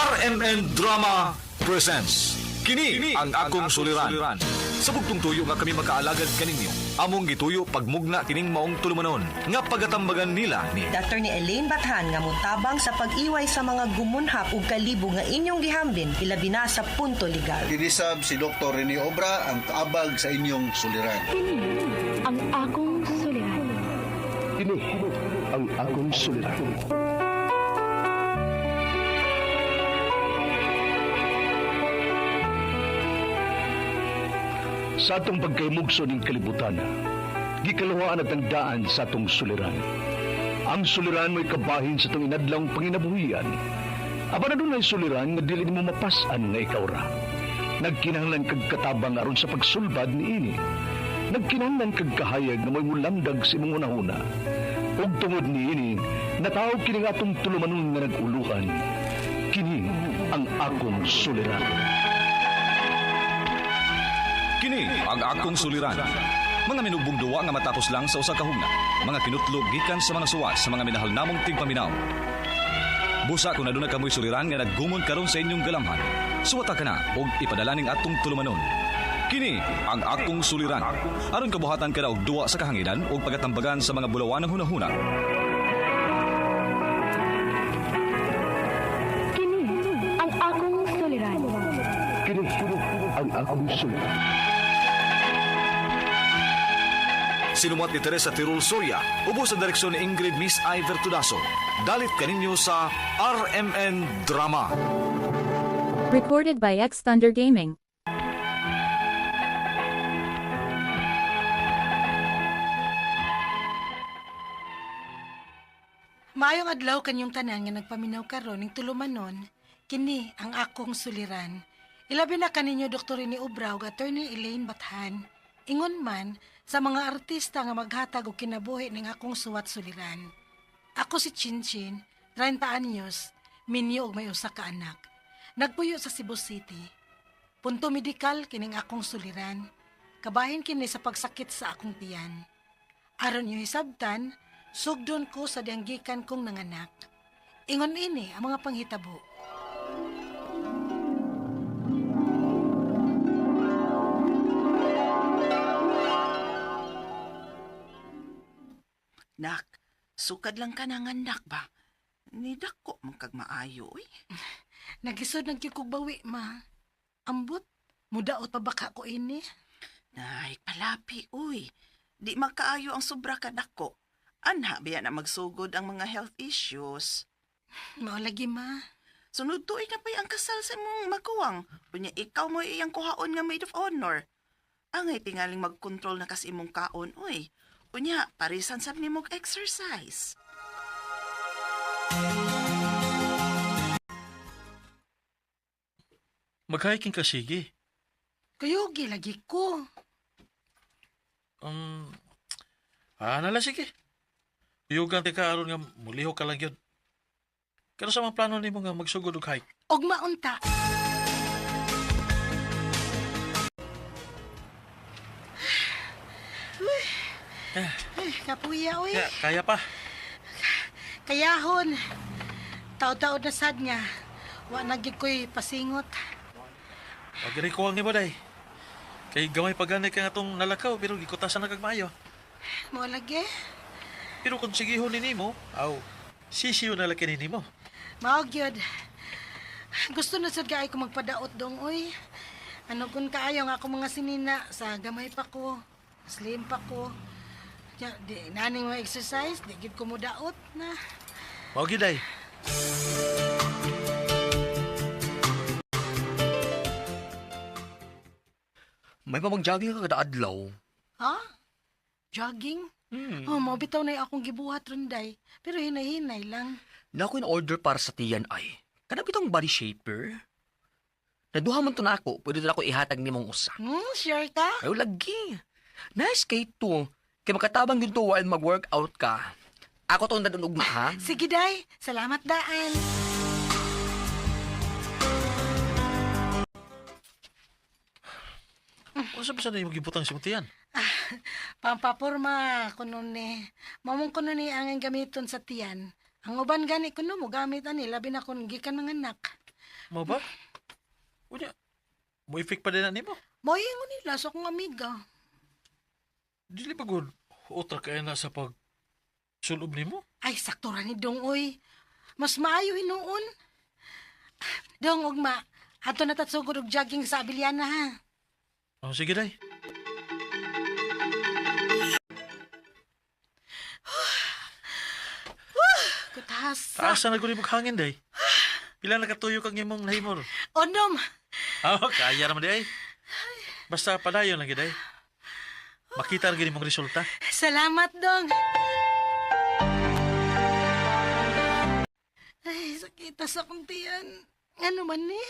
RMN Drama presents Kini, ang akong suliran. Sa bugtong tuyo nga kami makaalagad kaninyo. Among gituyo pagmugna kining maong tulumanon nga pagatambagan nila ni Dr. ni Elaine Bathan nga mutabang sa pag-iway sa mga gumunhap ug kalibo nga inyong gihambin ilabi na sa punto legal. Dinisab si Dr. Rene Obra ang kaabag sa inyong suliran. ang akong suliran. Kini ang akong suliran. Sa atong pagkaymugso ng kalibutan, gikalawaan at ang daan sa atong suliran. Ang suliran mo'y kabahin sa itong inadlang panginabuhian. Aba na doon ay suliran nga dili mo mapasan nga ikaw ra. Nagkinahanglan kag katabang aron sa pagsulbad ni ini. Nagkinahanglan kag kahayag nga may mulamdag sa imong unahuna. Ug tungod ni ini, natawag kini nga atong tulumanon nga naguluhan. Kini ang akong suliran. Kini ang akong suliran. Mga minubong duwa nga matapos lang sa usa ka hugna. Mga kinutlog gikan sa mga suwat sa mga minahal namong tigpaminaw. Busa kung naduna kamoy suliran nga naggumon karon sa inyong galamhan. Suwata ka na og ipadala ning atong tulumanon. Kini ang akong suliran. Aron kabuhatan ka og duwa sa kahanginan og pagatambagan sa mga bulawan ng hunahuna. Kini ang akong suliran. Kini ang akong suliran. Sinumat ni Teresa Tirul Soria, ubos sa direksyon ni Ingrid Miss Iver Tudaso. Dalit kaninyo sa RMN Drama. Recorded by X Thunder Gaming. Maayong adlaw kanyong tanan nga nagpaminaw karon ning tulumanon, kini ang akong suliran. Ilabi na kaninyo Dr. ni Ubraw ug Attorney Elaine Bathan. Ingon man sa mga artista nga maghatag og kinabuhi ning akong suwat suliran. Ako si Chinchin, 30 anyos, minyo og may usa ka anak. Nagpuyo sa Cebu City. Punto medikal kining akong suliran. Kabahin kini sa pagsakit sa akong tiyan. Aron yung hisabtan, sugdon ko sa dianggikan kong nanganak. Ingon ini ang mga panghitabo. Sukad lang ka ng anak ba? Ni dako man kag maayo eh. Nagisod ng kikog bawi, ma. Ambot, mudaot pa baka ko ini. Nay, palapi, uy. Di makaayo ang sobra ka dako. Anha biya na magsugod ang mga health issues. Mao lagi, ma. Sunod tuig na pa'y ang kasal sa mong makuwang. Unya ikaw mo iyang kuhaon nga maid of honor. Angay tingaling mag-control na kasi imong kaon, uy. Unya, parisan sa nimog exercise. Mag-hiking ka sige. Kuyugi lagi ko. Um, ah, nala sige. Uyugan ti ka aron nga muliho ka lang yun. Kano sa mga plano nimo nga magsugod og hike? Og maunta. Uy, Ay, kapuya, uy. Ya, kaya pa. Kayahon. Taod-taod na sad nga. Wa na gyud ko'y pasingot. Recall ni mo day. Kay gamay pagani ka nga tong nalakaw pero gikutasan na kag maayo. Mo lagi. Pero kung sigihon ni nimo, aw, sisiyo na laki ni nimo. Mao gyud. Gusto na sad kaay ko magpadaot dong uy. Ano kun kaayo nga ako mga sinina sa gamay pa ko. Slim pa ko. Ya, di naning mo exercise, di gid ko mo daot na. Mao gyud day. May pamag-jogging ka kada adlaw. Ha? Jogging? Hmm. Oh, mo bitaw na akong gibuhat runday. Pero hinay-hinay lang. Na ako in-order para sa tiyan ay. Kana bitong body shaper. Naduha man to na ako, pwede na ako ihatag ni mong usa. Hmm, sure ka? Ayaw lagi. Nice kay to. Kaya makatabang yun to while mag-workout ka. Ako tong nadun ugma ha. Sige, day. Salamat daan. Ba sa nimo gibutang si Mutian? Pampapurma kuno ni. Mamong kuno ni ang gamiton sa tiyan. Ang uban gani kuno mo gamit ani labi na kun gikan mga anak. Mo ba? Unya, mo effect pa din na nimo. Moingon nila sa akong amiga. Dili ba good utra kaya na sa pag sulob nimo? Ay, sakto ra ni Dong, oy. Mas maayo hinuon. Dong, ugma. Ato na tatsugod og jogging sa Abiliana, ha? Oh, sige day. Kutas. Taas na nagulibog hangin day. Pila na katuyo kang imong nahimor. Onom. Ah, kaya naman day. Basta padayon lagi day. Makita lagi mong resulta. Salamat, Dong. Ay, sakita sa akong tiyan. Ano man ni?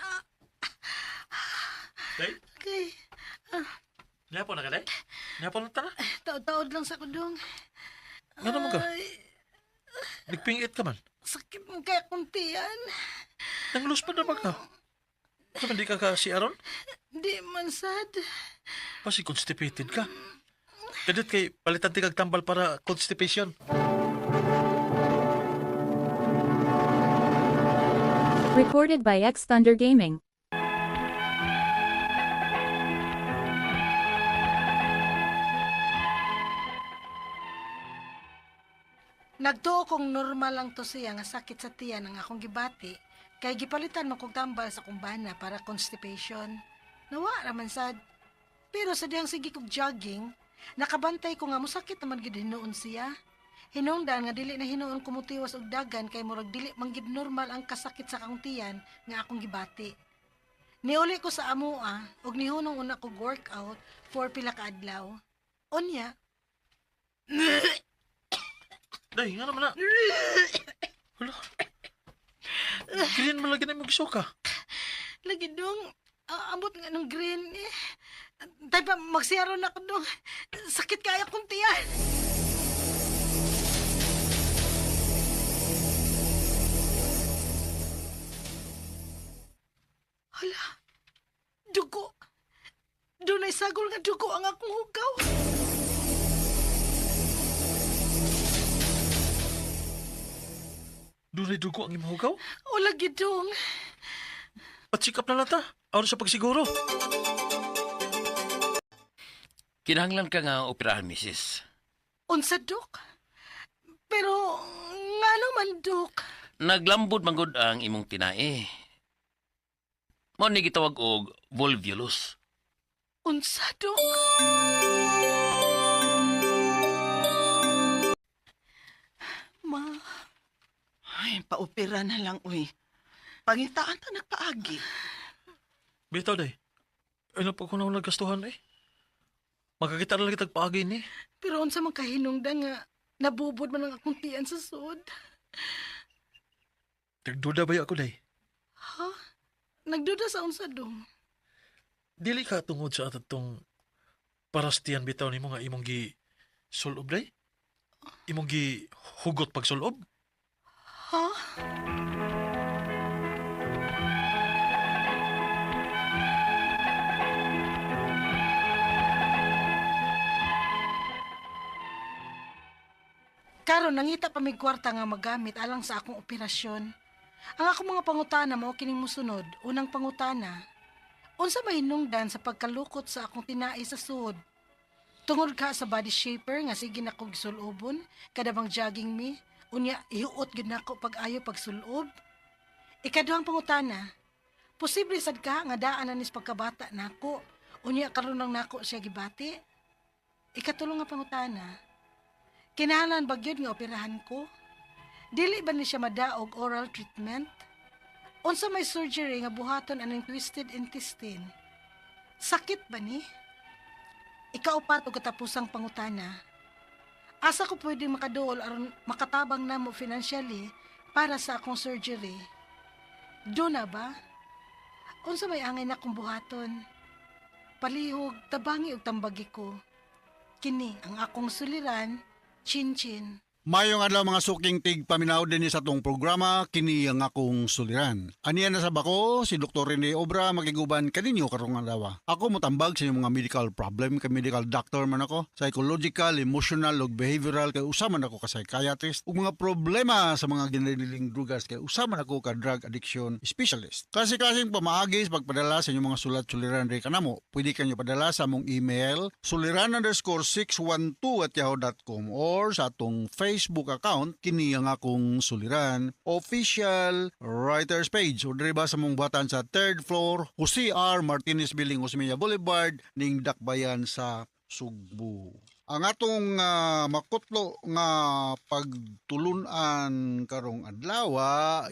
Ah, Day, okay. niyapo na ka day? Niyapo na ta na. Taod-taod lang sa kudong. Ano mo ka? Nagpingit ka man. sakit mo kaya akong tiyan. Nanglus pa naman ka. Ano hindi ka ka si Aaron? Di man sad. Pasi constipated ka. Kadit kay palitan ti kag tambal para constipation. Recorded by X Thunder Gaming. Nagtuo kong normal lang to siya nga sakit sa tiyan ang akong gibati kay gipalitan mo kong tambal sa kumbana para constipation. Nawa raman sad. Pero sa diyang sige kog jogging, nakabantay ko nga musakit naman gid hinuon siya. Hinungdan nga dili na hinuon kumutiwas og dagan kay murag dili man gid normal ang kasakit sa akong tiyan nga akong gibati. Niuli ko sa amoa ug nihunong una kog workout for pila ka adlaw. Unya, Day, nga naman na. Hala. Green mo lagi na mong ka. Lagi dong, ah, ambot nga ng green eh. Tay pa, magsiyaro na ko dong. Sakit kaya kong tiyan. Hala, dugo. Doon ay sagol nga dugo ang akong hugaw. Doon ay dugo ang imong hugaw. O lagi dong. Patsikap na lang ta. Aron sa pagsiguro. Kinahanglan ka nga operahan, misis. Unsa, dok? Pero, nga naman, dok. Naglambod manggod ang imong tinae. Mo ni gitawag og volvulus. Unsa, dok? Ma, Ay, paopera na lang, uy. Pangitaan ta nagpaagi. Bitaw day. Ano pa ko na nagkastuhan eh. Magkakita na lagi tagpaagi ni. pero unsa man kahinungdan nga nabubod man ang akong tiyan sa sud. Nagduda ba ako day? Ha? Nagduda sa unsa dong? Dili ka tungod sa atatong parastian bitaw nimo nga imong gi sulob day? Imong gi hugot pag sulob? Ha? Karon nangita pa mig kwarta nga magamit alang sa akong operasyon. Ang akong mga pangutana mao kining musunod. Unang pangutana, unsa mahinungdan sa pagkalukot sa akong tinai sa suod? Tungod ka sa body shaper nga sige na kog sulobon, kada bang jogging me, unya ihuot gid nako pag ayo pagsulob. Ikaduhang pangutana, posible sad ka nga daan na nis pagkabata nako, unya karon lang nako siya gibati. Ikatulong nga pangutana, kinahanglan ba gyud nga operahan ko? Dili ba ni siya madaog oral treatment? Unsa may surgery nga buhaton aning twisted intestine? Sakit ba ni? Ikaupat og katapusang pangutana. Asa ko pwede makaduol aron makatabang namo financially para sa akong surgery? Do na ba? Unsa may angay na kong buhaton? Palihog, tabangi ug tambagi ko. Kini ang akong suliran, 静静 Mayong adlaw mga suking tig paminaw din sa tong programa kini ang akong suliran. Aniya na sa bako si Dr. Rene Obra magiguban kaninyo karong adlaw. Ako motambag sa inyong mga medical problem kay medical doctor man ako, psychological, emotional ug behavioral kay usa man ako ka psychiatrist ug mga problema sa mga ginililing drugas kay usa man ako ka drug addiction specialist. Kasi kasing pamaagi sa pagpadala sa inyong mga sulat suliran rin kanamo, pwede kanyo padala sa among email suliran underscore 612 at yahoo.com or sa atong Facebook account kini ang akong suliran official writers page o diri ba sa mong buhatan sa third floor Jose R. Martinez Building Osmeña Boulevard ning Dakbayan sa Sugbo. Ang atong ah, makutlo nga pagtulunan karong adlaw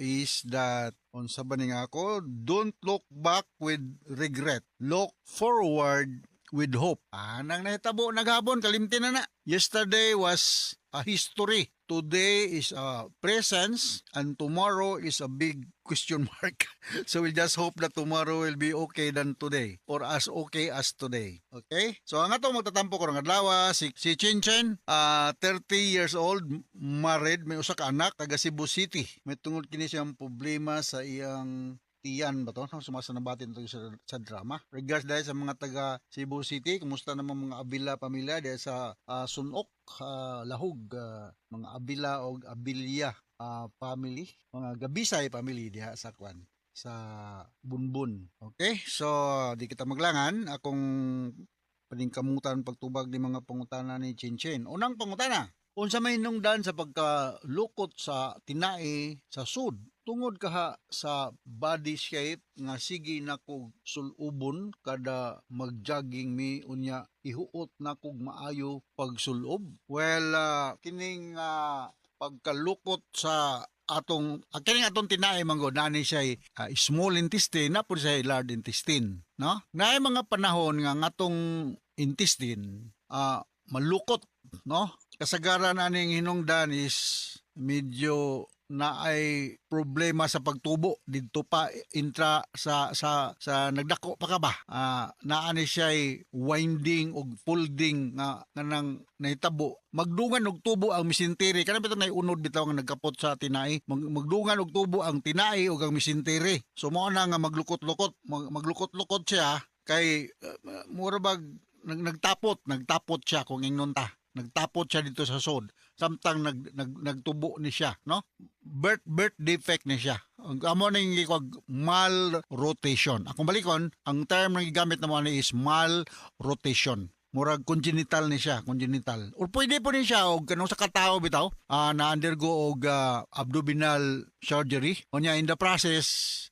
is that unsa ba ni nga ako don't look back with regret look forward with hope. Anang nahitabo naghapon kalimtin na na. Yesterday was a history. Today is a presence and tomorrow is a big question mark. so we'll just hope that tomorrow will be okay than today or as okay as today. Okay? So ang atong magtatampo ko ng adlaw si si Chin Chen, ah, 30 years old, married, may usa ka anak taga Cebu City. May tungod kini siyang problema sa iyang tiyan ba to? Sumasa na batin to sa, sa drama. Regards dahil sa mga taga Cebu City, kumusta naman mga Abila pamilya dahil sa ah, Sunok, ah, Lahog, ah, mga Abila o Abilia ah, family, mga Gabisay family diha sa Kwan sa Bunbun. Okay? So, di kita maglangan akong paningkamutan pagtubag ni mga pangutana ni Chinchin. Unang pangutana, unsa may nungdan sa pagkalukot sa tinai sa sud tungod kaha sa body shape nga sige na kog sulubon kada magjogging mi unya ihuot na kog maayo pagsulob well ah, kining ah, pagkalukot sa atong ah, kining atong tinai manggod nani siya small intestine na po siya large intestine no? Naay mga panahon nga ngatong intestine ah, malukot no kasagaran aning hinungdan is medyo na ay problema sa pagtubo. Didto pa intra sa sa sa nagdako pa ka ba? Ah naani siya winding og folding nga kanang nahitabo. Magdungan og tubo ang misintiri kana bitaw nay unod bitaw nga nagkapot sa tinai Mag, magdungan og tubo ang tinai ug ang misintiri so mao na nga maglukot-lukot. Mag, maglukot-lukot siya kay uh, mura bag nag, nagtapot. Nagtapot siya kung ingnon ta nagtapot siya dito sa sod. Samtang nag, nag nagtubo ni siya no? Birth birth defect ni siya. Ang amo ning gikwag mal rotation akong balikon ang term nga gigamit na mo ni is mal rotation murag congenital ni siya congenital. Or pwede po ni siya og kanang sa katao bitaw ah, na undergo og ah, abdominal surgery. Unya in the process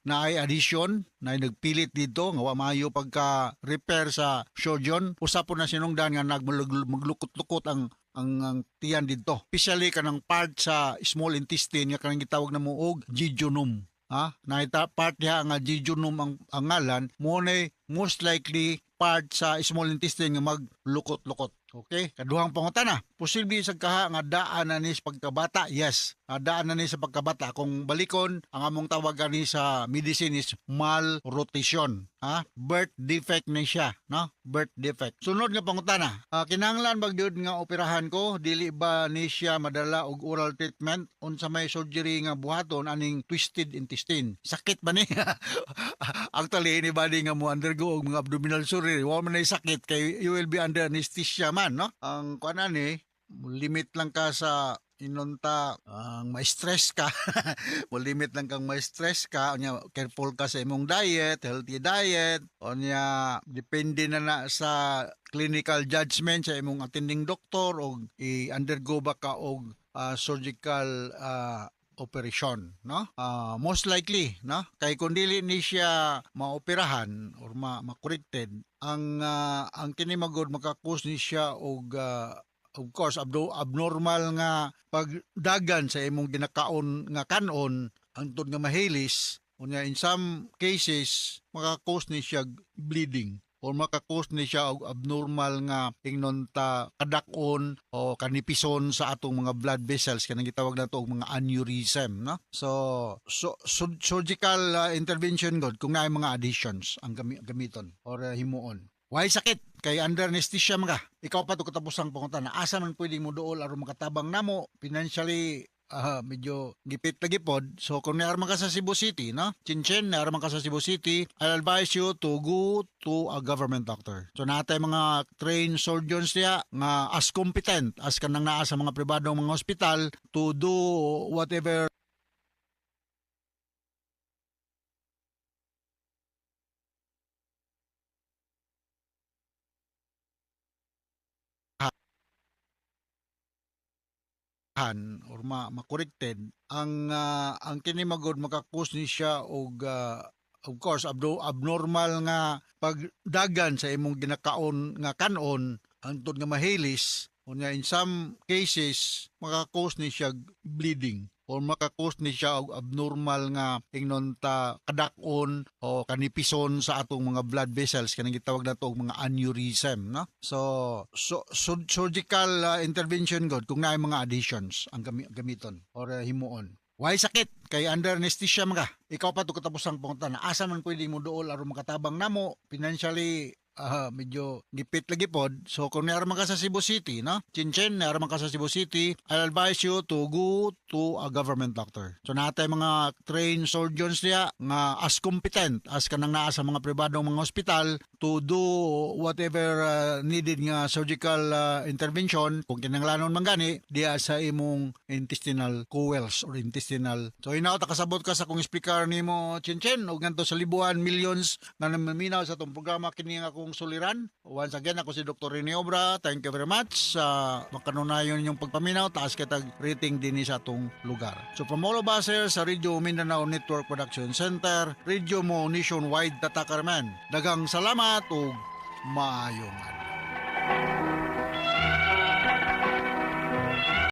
na ay addition na ay nagpilit dito nga wa maayo pagka repair sa surgeon. Usa po na sinungdan nga nagmaglukot-lukot ang ang, ang tiyan dito. Especially kanang part sa small intestine nga kanang gitawag na mo og jejunum ha? Naita part diha nga jejunum ang, ang ngalan. Mo most likely part sa small intestine nga maglukot-lukot Okay, kaduhang pangutana. Posible sa kaha nga daan na ni sa pagkabata? Yes, ah, daan na ni sa pagkabata. Kung balikon, ang among tawagan ni sa medicine is malrotation. Ha? Birth defect ni siya, no? Birth defect. Sunod nga pangutana. Ah, kinahanglan bag gyud nga operahan ko, dili ba ni siya madala og oral treatment unsa may surgery nga buhaton aning twisted intestine? Sakit ba ni? Actually, anybody nga mo undergo og mga abdominal surgery, wa man sakit kay you will be under anesthesia man, no? Ang kuan ni limit lang ka sa inunta ang ma-stress ka. Mo limit lang kang ma-stress ka. Unya careful ka sa imong diet healthy diet. Unya depende na na sa clinical judgment sa imong attending doktor og i-undergo ba ka og ah, surgical ah, operation no? Ah, most likely no? Kay kung dili ni siya maoperahan or ma makorrekted ang ah, ang kini magod makakos ni siya og ah, of course abdo, abnormal nga pagdagan sa imong ginakaon nga kanon hangtod nga mahilis unya in some cases makakos ni siya bleeding or makakos ni siya og abnormal nga ingnon ta kadakon o kanipison sa atong mga blood vessels kanang gitawag nato og mga aneurysm no so, so, sur- surgical uh, intervention god kung naay mga adhesions ang gami- gamiton or uh, himuon Why sakit? Kay under anesthesia mga. Ikaw pa to katapusang pangunta na asa man pwedeng mo dool aron makatabang namo financially ah, medyo gipit lagi pod. So kung naarman ka sa Cebu City, no? Chinchin, naarman ka sa Cebu City, I'll advise you to go to a government doctor. So natay mga trained surgeons niya nga as competent as kanang naa sa mga pribadong mga hospital to do whatever han or ma makorrekted ang ah, ang kini magod makakos ni siya og ah, of course abdo, abnormal nga pagdagan sa imong ginakaon nga kanon antod nga mahilis unya in some cases makakos ni siya bleeding or makakos ni siya og abnormal nga ingnon ta kadakon o kanipison sa atong mga blood vessels kanang gitawag nato og mga aneurysm no so so, so surgical uh, intervention god kung naay mga adhesions ang gami, gamiton or uh, himuon Why sakit? Kay under anesthesia mga. Ikaw pa to katapusang pangunta na asa man pwede mo dool aron makatabang namo financially ah, medyo gipit lagi pod. So kung naaraman ka sa Cebu City, no? Chinchin, naaraman ka sa Cebu City, I'll advise you to go to a government doctor. So natay mga trained surgeons niya nga as competent as kanang naa sa mga pribadong mga hospital to do whatever ah, needed nga surgical ah, intervention kung kinanglanon man gani diya sa imong intestinal coels or intestinal. So inaot kasabot ka sa kung speaker nimo Chinchin ug nganto sa libuan millions nga namaminaw sa itong programa kini nga akong suliran. Once again ako si Dr. Rene Obra. Thank you very much sa makanunayon yung pagpaminaw taas kitag rating din sa atong lugar. So from all of us here sa Radio Mindanao Network Production Center, Radio Mo Nationwide Tatakarman. Dagang salamat ug maayong adlaw.